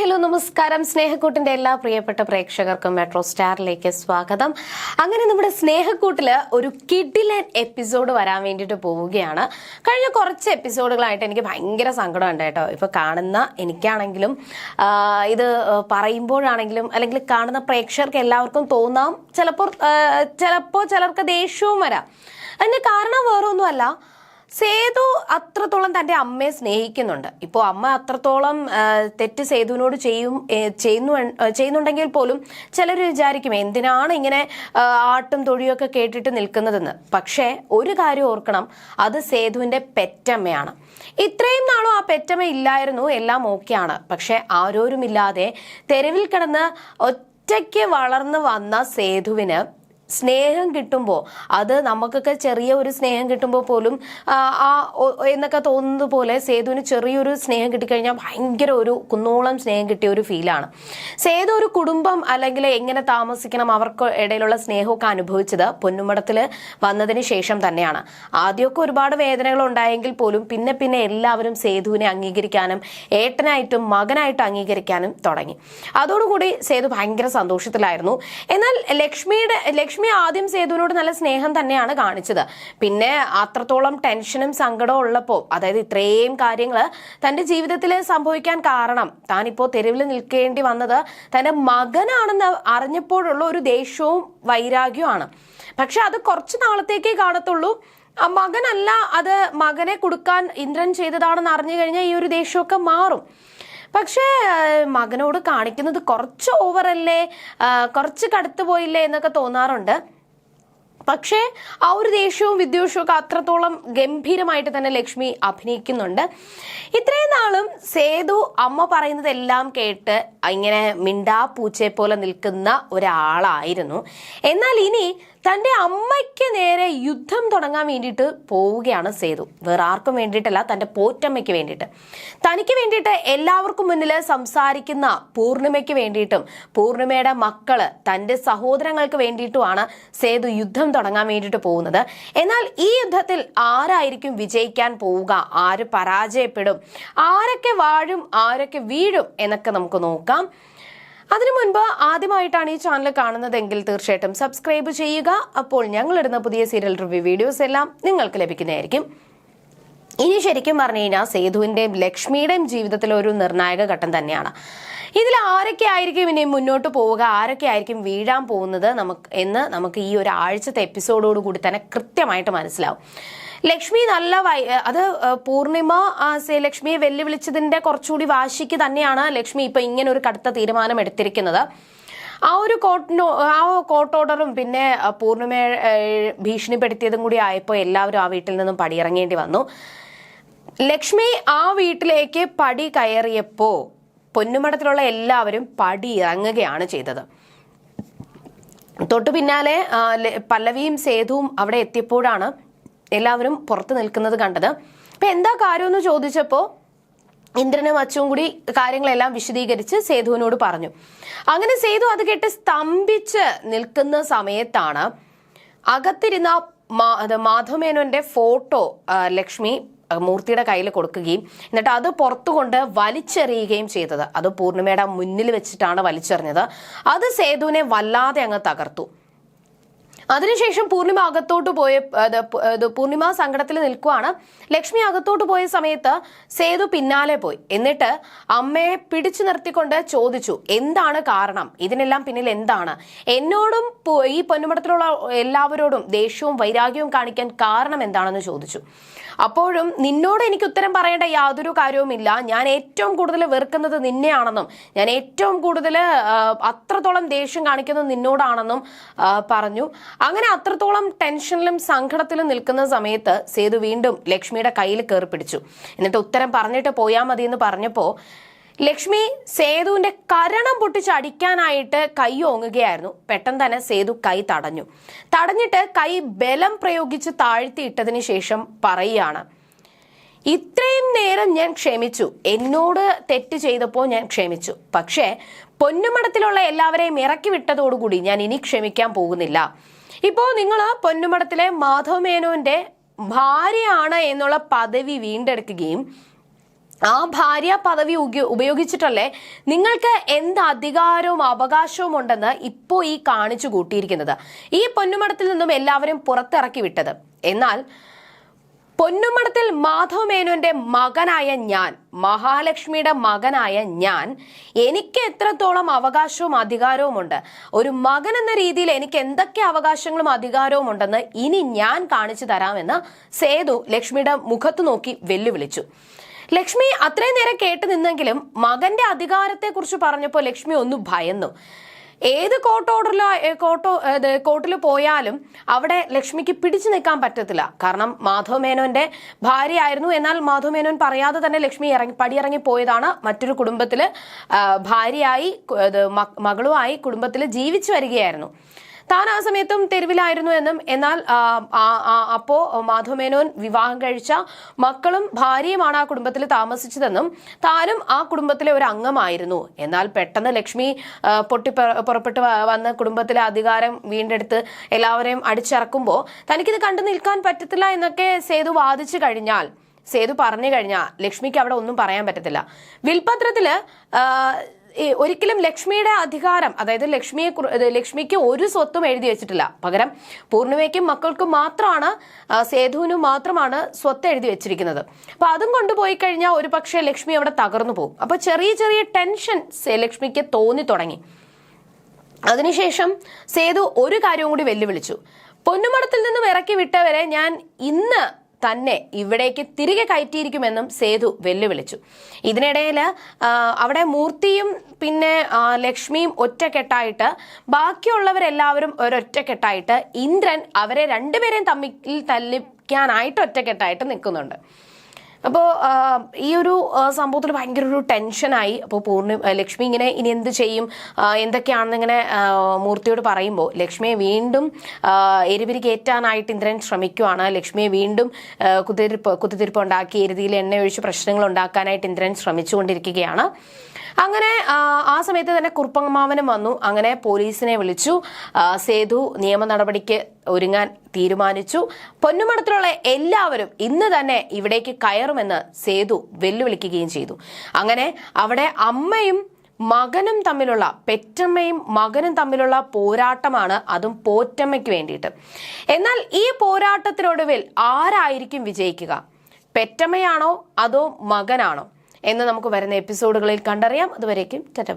Hello നമസ്കാരം. സ്നേഹക്കൂട്ടിന്റെ എല്ലാ പ്രിയപ്പെട്ട പ്രേക്ഷകർക്കും മെട്രോ സ്റ്റാറിലേക്ക് സ്വാഗതം. അങ്ങനെ നമ്മുടെ സ്നേഹക്കൂട്ടിൽ ഒരു കിഡിലൻ എപ്പിസോഡ് വരാൻ വേണ്ടിയിട്ട് പോവുകയാണ്. കഴിഞ്ഞ കുറച്ച് എപ്പിസോഡുകളായിട്ട് എനിക്ക് ഭയങ്കര സങ്കടമുണ്ട് കേട്ടോ. ഇപ്പൊ കാണുന്ന എനിക്കാണെങ്കിലും ഇത് പറയുമ്പോഴാണെങ്കിലും അല്ലെങ്കിൽ കാണുന്ന പ്രേക്ഷകർക്ക് എല്ലാവർക്കും തോന്നാം. ചിലപ്പോൾ ചിലപ്പോൾ ചിലർക്ക് ദേഷ്യവും വരാം. അതിന്റെ കാരണം വേറൊന്നുമല്ല. സേതു അത്രത്തോളം തന്റെ അമ്മയെ സ്നേഹിക്കുന്നുണ്ട്. ഇപ്പോൾ അമ്മ അത്രത്തോളം തെറ്റ് സേതുവിനോട് ചെയ്യും ചെയ്യുന്നു ചെയ്യുന്നുണ്ടെങ്കിൽ പോലും ചിലർ വിചാരിക്കും എന്തിനാണ് ഇങ്ങനെ ആട്ടും തൊഴിയൊക്കെ കേട്ടിട്ട് നിൽക്കുന്നതെന്ന്. പക്ഷേ ഒരു കാര്യം ഓർക്കണം അത് സേതുവിന്റെ പെറ്റമ്മയാണ്. ഇത്രയും നാളും ആ പെറ്റമ്മ ഇല്ലായിരുന്നു എല്ലാം ഓക്കെയാണ്. പക്ഷെ ആരോരുമില്ലാതെ തെരുവിൽ കിടന്ന് ഒറ്റയ്ക്ക് വളർന്നു വന്ന സേതുവിന് സ്നേഹം കിട്ടുമ്പോൾ അത് നമുക്കൊക്കെ ചെറിയ ഒരു സ്നേഹം കിട്ടുമ്പോൾ പോലും ആ, എന്നൊക്കെ തോന്നുന്നത് പോലെ സേതുവിന് ചെറിയൊരു സ്നേഹം കിട്ടിക്കഴിഞ്ഞാൽ ഭയങ്കര ഒരു കുന്നോളം സ്നേഹം കിട്ടിയ ഒരു ഫീലാണ് സേതു ഒരു കുടുംബം അല്ലെങ്കിൽ എങ്ങനെ താമസിക്കണം അവർക്ക് ഇടയിലുള്ള സ്നേഹമൊക്കെ അനുഭവിച്ചത് പൊന്നുമടത്തിൽ വന്നതിന് ശേഷം തന്നെയാണ്. ആദ്യമൊക്കെ ഒരുപാട് വേദനകൾ ഉണ്ടായെങ്കിൽ പോലും പിന്നെ പിന്നെ എല്ലാവരും സേതുവിനെ അംഗീകരിക്കാനും ഏട്ടനായിട്ടും മകനായിട്ടും അംഗീകരിക്കാനും തുടങ്ങി. അതോടുകൂടി സേതു ഭയങ്കര സന്തോഷത്തിലായിരുന്നു. എന്നാൽ ലക്ഷ്മിയുടെ ലക്ഷ്മി ആദ്യം സേതുവിനോട് നല്ല സ്നേഹം തന്നെയാണ് കാണിച്ചത്. പിന്നെ അത്രത്തോളം ടെൻഷനും സങ്കടവും ഉള്ളപ്പോൾ അതായത് ഇത്രയും കാര്യങ്ങൾ തന്റെ ജീവിതത്തിൽ സംഭവിക്കാൻ കാരണം താനിപ്പോൾ തെരുവിൽ നിൽക്കേണ്ടി വന്നത് തന്റെ മകനാണെന്ന് അറിഞ്ഞപ്പോഴുള്ള ഒരു ദേഷ്യവും വൈരാഗ്യവുമാണ്. പക്ഷെ അത് കുറച്ച് നാളത്തേക്കേ കാണത്തുള്ളൂ. മകനല്ല അത് മകനെ കൊടുക്കാൻ ഇന്ദ്രൻ ചെയ്തതാണെന്ന് അറിഞ്ഞു കഴിഞ്ഞാൽ ഈ ഒരു ദേഷ്യമൊക്കെ മാറും. പക്ഷേ മകനോട് കാണിക്കുന്നത് കുറച്ച് ഓവറല്ലേ? കുറച്ച് കടുത്തു പോയില്ലേ എന്നൊക്കെ തോന്നാറുണ്ട്. പക്ഷേ ആ ഒരു ദേഷ്യവും വിദ്വേഷവും ഒക്കെ അത്രത്തോളം ഗംഭീരമായിട്ട് തന്നെ ലക്ഷ്മി അഭിനയിക്കുന്നുണ്ട്. ഇത്രയും നാളും സേതു അമ്മ പറയുന്നതെല്ലാം കേട്ട് ഇങ്ങനെ മിണ്ടാ പൂച്ചയെ പോലെ നിൽക്കുന്ന ഒരാളായിരുന്നു. എന്നാൽ ഇനി തന്റെ അമ്മയ്ക്ക് നേരെ യുദ്ധം തുടങ്ങാൻ വേണ്ടിയിട്ട് പോവുകയാണ് സേതു. വേറെ ആർക്കും വേണ്ടിയിട്ടല്ല തന്റെ പോറ്റമ്മയ്ക്ക് വേണ്ടിയിട്ട്. തനിക്ക് വേണ്ടിയിട്ട് എല്ലാവർക്കും മുന്നിൽ സംസാരിക്കുന്ന പൂർണിമയ്ക്ക് വേണ്ടിയിട്ടും പൂർണിമയുടെ മക്കൾ തന്റെ സഹോദരങ്ങൾക്ക് വേണ്ടിയിട്ടുമാണ് സേതു യുദ്ധം തുടങ്ങാൻ വേണ്ടിയിട്ട് പോകുന്നത്. എന്നാൽ ഈ യുദ്ധത്തിൽ ആരായിരിക്കും വിജയിക്കാൻ പോവുക? ആര് പരാജയപ്പെടും? ആരൊക്കെ വാഴും? ആരൊക്കെ വീഴും? എന്നൊക്കെ നമുക്ക് നോക്കാം. അതിനു മുൻപ് ആദ്യമായിട്ടാണ് ഈ ചാനൽ കാണുന്നതെങ്കിൽ തീർച്ചയായിട്ടും സബ്സ്ക്രൈബ് ചെയ്യുക. അപ്പോൾ ഞങ്ങളിടുന്ന പുതിയ സീരിയൽ റിവ്യൂ വീഡിയോസ് എല്ലാം നിങ്ങൾക്ക് ലഭിക്കുന്നതായിരിക്കും. ഇനി ശരിക്കും പറഞ്ഞു കഴിഞ്ഞാൽ സേതുവിന്റെയും ലക്ഷ്മിയുടെയും ജീവിതത്തിലെ ഒരു നിർണായക ഘട്ടം തന്നെയാണ്. ഇതിൽ ആരൊക്കെ ആയിരിക്കും ഇനി മുന്നോട്ട് പോവുക? ആരൊക്കെ ആയിരിക്കും വീഴാൻ പോകുന്നത്? നമുക്ക് എന്ന് നമുക്ക് ഈ ഒരു ആഴ്ചത്തെ എപ്പിസോഡോട് കൂടി തന്നെ കൃത്യമായിട്ട് മനസ്സിലാവും. ലക്ഷ്മി നല്ല വൈ അത് പൂർണിമ ലക്ഷ്മിയെ വെല്ലുവിളിച്ചതിന്റെ കുറച്ചുകൂടി വാശിക്ക് തന്നെയാണ് ലക്ഷ്മി ഇപ്പൊ ഇങ്ങനെ ഒരു കടുത്ത തീരുമാനം എടുത്തിരിക്കുന്നത്. ആ ഒരു കോർട്ടിനോ ആ കോർട്ട് ഓർഡറും പിന്നെ പൂർണിമയെ ഭീഷണിപ്പെടുത്തിയതും കൂടി ആയപ്പോൾ എല്ലാവരും ആ വീട്ടിൽ നിന്നും പടിയിറങ്ങേണ്ടി വന്നു. ലക്ഷ്മി ആ വീട്ടിലേക്ക് പടി കയറിയപ്പോൾ പൊന്നുമടത്തിലുള്ള എല്ലാവരും പടി ഇറങ്ങുകയാണ് ചെയ്തത്. തൊട്ടു പിന്നാലെ പല്ലവിയും സേതുവും അവിടെ എത്തിയപ്പോഴാണ് എല്ലാവരും പുറത്ത് നിൽക്കുന്നത് കണ്ടത്. അപ്പൊ എന്താ കാര്യമെന്ന് ചോദിച്ചപ്പോ ഇന്ദ്രനും അച്ചും കൂടി കാര്യങ്ങളെല്ലാം വിശദീകരിച്ച് സേതുവിനോട് പറഞ്ഞു. അങ്ങനെ സേതു അത് കേട്ട് സ്തംഭിച്ച് നിൽക്കുന്ന സമയത്താണ് അകത്തിരുന്ന മാധവമേനോന്റെ ഫോട്ടോ ലക്ഷ്മി മൂർത്തിയുടെ കയ്യിൽ കൊടുക്കുകയും എന്നിട്ട് അത് പുറത്തുകൊണ്ട് വലിച്ചെറിയുകയും ചെയ്തത്. അത് പൂർണിമയുടെ മുന്നിൽ വെച്ചിട്ടാണ് വലിച്ചെറിഞ്ഞത്. അത് സേതുവിനെ വല്ലാതെ അങ്ങ് തകർത്തു. അതിനുശേഷം പൂർണിമ അകത്തോട്ട് പോയ പൂർണിമ സങ്കടത്തിൽ നിൽക്കുവാണ്. ലക്ഷ്മി അകത്തോട്ട് പോയ സമയത്ത് സേതു പിന്നാലെ പോയി. എന്നിട്ട് അമ്മയെ പിടിച്ചു നിർത്തിക്കൊണ്ട് ചോദിച്ചു എന്താണ് കാരണം? ഇതിനെല്ലാം പിന്നിൽ എന്താണ്? എന്നോടും ഈ പൊന്നുമടത്തിലുള്ള എല്ലാവരോടും ദേഷ്യവും വൈരാഗ്യവും കാണിക്കാൻ കാരണം എന്താണെന്ന് ചോദിച്ചു. അപ്പോഴും നിന്നോട് എനിക്ക് ഉത്തരം പറയേണ്ട യാതൊരു കാര്യവുമില്ല ഞാൻ ഏറ്റവും കൂടുതൽ വെറുക്കുന്നത് നിന്നെയാണെന്നും ഞാൻ ഏറ്റവും കൂടുതൽ അത്രത്തോളം ദേഷ്യം കാണിക്കുന്നത് നിന്നോടാണെന്നും പറഞ്ഞു. അങ്ങനെ അത്രത്തോളം ടെൻഷനിലും സങ്കടത്തിലും നിൽക്കുന്ന സമയത്ത് സേതു വീണ്ടും ലക്ഷ്മിയുടെ കയ്യിൽ കയറി പിടിച്ചു. എന്നിട്ട് ഉത്തരം പറഞ്ഞിട്ട് പോയാൽ മതി എന്ന് പറഞ്ഞപ്പോൾ ലക്ഷ്മി സേതുവിന്റെ കരണം പൊട്ടിച്ച് അടിക്കാനായിട്ട് കൈ ഓങ്ങുകയായിരുന്നു. പെട്ടെന്ന് തന്നെ സേതു കൈ തടഞ്ഞു. തടഞ്ഞിട്ട് കൈ ബലം പ്രയോഗിച്ച് താഴ്ത്തിയിട്ടതിന് ശേഷം പറയുകയാണ് ഇത്രയും നേരം ഞാൻ ക്ഷമിച്ചു. എന്നോട് തെറ്റ് ചെയ്തപ്പോൾ ഞാൻ ക്ഷമിച്ചു. പക്ഷേ പൊന്നുമടത്തിലുള്ള എല്ലാവരെയും ഇറക്കി വിട്ടതോടുകൂടി ഞാൻ ഇനി ക്ഷമിക്കാൻ പോകുന്നില്ല. ഇപ്പോ നിങ്ങൾ പൊന്നുമടത്തിലെ മാധവ് മേനോന്റെ ഭാര്യയാണ് എന്നുള്ള പദവി വീണ്ടെടുക്കുകയും ആ ഭാര്യ പദവി ഉപയോഗിച്ചിട്ടല്ലേ നിങ്ങൾക്ക് എന്ത് അധികാരവും അവകാശവും ഉണ്ടെന്ന് ഇപ്പോൾ ഈ കാണിച്ചു കൂട്ടിയിരിക്കുന്നത്. ഈ പൊന്നുമടത്തിൽ നിന്നും എല്ലാവരും പുറത്തിറക്കി വിട്ടത്. എന്നാൽ പൊന്നുമടത്തിൽ മാധവ മേനോന്റെ മകനായ ഞാൻ മഹാലക്ഷ്മിയുടെ മകനായ ഞാൻ എനിക്ക് എത്രത്തോളം അവകാശവും അധികാരവും ഉണ്ട് ഒരു മകൻ എന്ന രീതിയിൽ എനിക്ക് എന്തൊക്കെ അവകാശങ്ങളും അധികാരവും ഉണ്ടെന്ന് ഇനി ഞാൻ കാണിച്ചു തരാമെന്ന് സേതു ലക്ഷ്മിയുടെ മുഖത്ത് നോക്കി വെല്ലുവിളിച്ചു. ലക്ഷ്മി അത്രയും നേരം കേട്ടു നിന്നെങ്കിലും മകന്റെ അധികാരത്തെക്കുറിച്ച് പറഞ്ഞപ്പോൾ ലക്ഷ്മി ഒന്ന് ഭയന്നു. ഏത് കോർട്ട് ഓർഡറിലോ കോർട്ടോ കോർട്ടിൽ പോയാലും അവിടെ ലക്ഷ്മിക്ക് പിടിച്ചു നിൽക്കാൻ പറ്റത്തില്ല. കാരണം മാധവ് മേനോന്റെ ഭാര്യയായിരുന്നു. എന്നാൽ മാധവ് മേനോൻ പറയാതെ തന്നെ ലക്ഷ്മി ഇറങ്ങി പടിയിറങ്ങി പോയതാണ്. മറ്റൊരു കുടുംബത്തിൽ ഭാര്യയായി മകളുമായി കുടുംബത്തിൽ ജീവിച്ചു വരികയായിരുന്നു. താൻ ആ സമയത്തും തെരുവിലായിരുന്നു എന്നും എന്നാൽ അപ്പോ മാധവ മേനോൻ വിവാഹം കഴിച്ച മക്കളും ഭാര്യയുമാണ് ആ കുടുംബത്തിൽ താമസിച്ചതെന്നും താനും ആ കുടുംബത്തിലെ ഒരു അംഗമായിരുന്നു. എന്നാൽ പെട്ടെന്ന് ലക്ഷ്മി പൊട്ടി പുറപ്പെട്ട് വന്ന് കുടുംബത്തിലെ അധികാരം വീണ്ടെടുത്ത് എല്ലാവരെയും അടിച്ചിറക്കുമ്പോൾ തനിക്കിത് കണ്ടു നിൽക്കാൻ പറ്റത്തില്ല എന്നൊക്കെ സേതു വാദിച്ചു കഴിഞ്ഞാൽ സേതു പറഞ്ഞു കഴിഞ്ഞാൽ ലക്ഷ്മിക്ക് അവിടെ ഒന്നും പറയാൻ പറ്റത്തില്ല. വിൽപത്രത്തിൽ ഒരിക്കലും ലക്ഷ്മിയുടെ അധികാരം അതായത് ലക്ഷ്മിയെ ലക്ഷ്മിക്ക് ഒരു സ്വത്തും എഴുതി വെച്ചിട്ടില്ല. പകരം പൂർണിമയ്ക്കും മക്കൾക്കും മാത്രമാണ് സേതുവിനും മാത്രമാണ് സ്വത്ത് എഴുതി വെച്ചിരിക്കുന്നത്. അപ്പൊ അതും കൊണ്ടുപോയി കഴിഞ്ഞാൽ ഒരു പക്ഷേ ലക്ഷ്മി അവിടെ തകർന്നു പോകും. അപ്പൊ ചെറിയ ചെറിയ ടെൻഷൻ ലക്ഷ്മിക്ക് തോന്നി തുടങ്ങി. അതിനുശേഷം സേതു ഒരു കാര്യവും കൂടി വെല്ലുവിളിച്ചു. പൊന്നുമടത്തിൽ നിന്നും ഇറക്കി വിട്ടവരെ ഞാൻ ഇന്ന് തന്നെ ഇവിടേക്ക് തിരികെ കയറ്റിയിരിക്കുമെന്നും സേതു വെല്ലുവിളിച്ചു. ഇതിനിടയിൽ അവിടെ മൂർത്തിയും പിന്നെ ലക്ഷ്മിയും ഒറ്റക്കെട്ടായിട്ട് ബാക്കിയുള്ളവരെല്ലാവരും ഒരൊറ്റക്കെട്ടായിട്ട് ഇന്ദ്രൻ അവരെ രണ്ടുപേരെയും തമ്മിൽ തല്ലിക്കാനായിട്ട് ഒറ്റക്കെട്ടായിട്ട് നിൽക്കുന്നുണ്ട്. അപ്പോൾ ഈ ഒരു സംഭവത്തിൽ ഭയങ്കര ഒരു ടെൻഷനായി. അപ്പോൾ പൂർണി ലക്ഷ്മി ഇങ്ങനെ ഇനി എന്ത് ചെയ്യും? എന്തൊക്കെയാണെന്ന് ഇങ്ങനെ മൂർത്തിയോട് പറയുമ്പോൾ ലക്ഷ്മിയെ വീണ്ടും എരിവിരി കയറ്റാനായിട്ട് ഇന്ദ്രൻ ശ്രമിക്കുവാണ്. ലക്ഷ്മിയെ വീണ്ടും കുത്തിരിപ്പ് കുത്തിരിപ്പ് ഉണ്ടാക്കി എരുതിയിൽ എണ്ണ ഒഴിച്ച് പ്രശ്നങ്ങൾ ഉണ്ടാക്കാനായിട്ട് ഇന്ദ്രൻ ശ്രമിച്ചുകൊണ്ടിരിക്കുകയാണ്. അങ്ങനെ ആ, സമയത്ത് തന്നെ കുറുപ്പമാവനും വന്നു. അങ്ങനെ പോലീസിനെ വിളിച്ചു. സേതു നിയമ നടപടിക്ക് ഒരുങ്ങാൻ തീരുമാനിച്ചു. പൊന്നുമടത്തിലുള്ള എല്ലാവരും ഇന്ന് തന്നെ ഇവിടേക്ക് കയറുമെന്ന് സേതു വെല്ലുവിളിക്കുകയും ചെയ്തു. അങ്ങനെ അവിടെ അമ്മയും മകനും തമ്മിലുള്ള പെറ്റമ്മയും മകനും തമ്മിലുള്ള പോരാട്ടമാണ് അതും പോറ്റമ്മയ്ക്ക് വേണ്ടിയിട്ട്. എന്നാൽ ഈ പോരാട്ടത്തിനൊടുവിൽ ആരായിരിക്കും വിജയിക്കുക? പെറ്റമ്മയാണോ അതോ മകനാണോ? എന്ന് നമുക്ക് വരുന്ന എപ്പിസോഡുകളിൽ കണ്ടറിയാം. അതുവരേക്കും ടെറ്റ.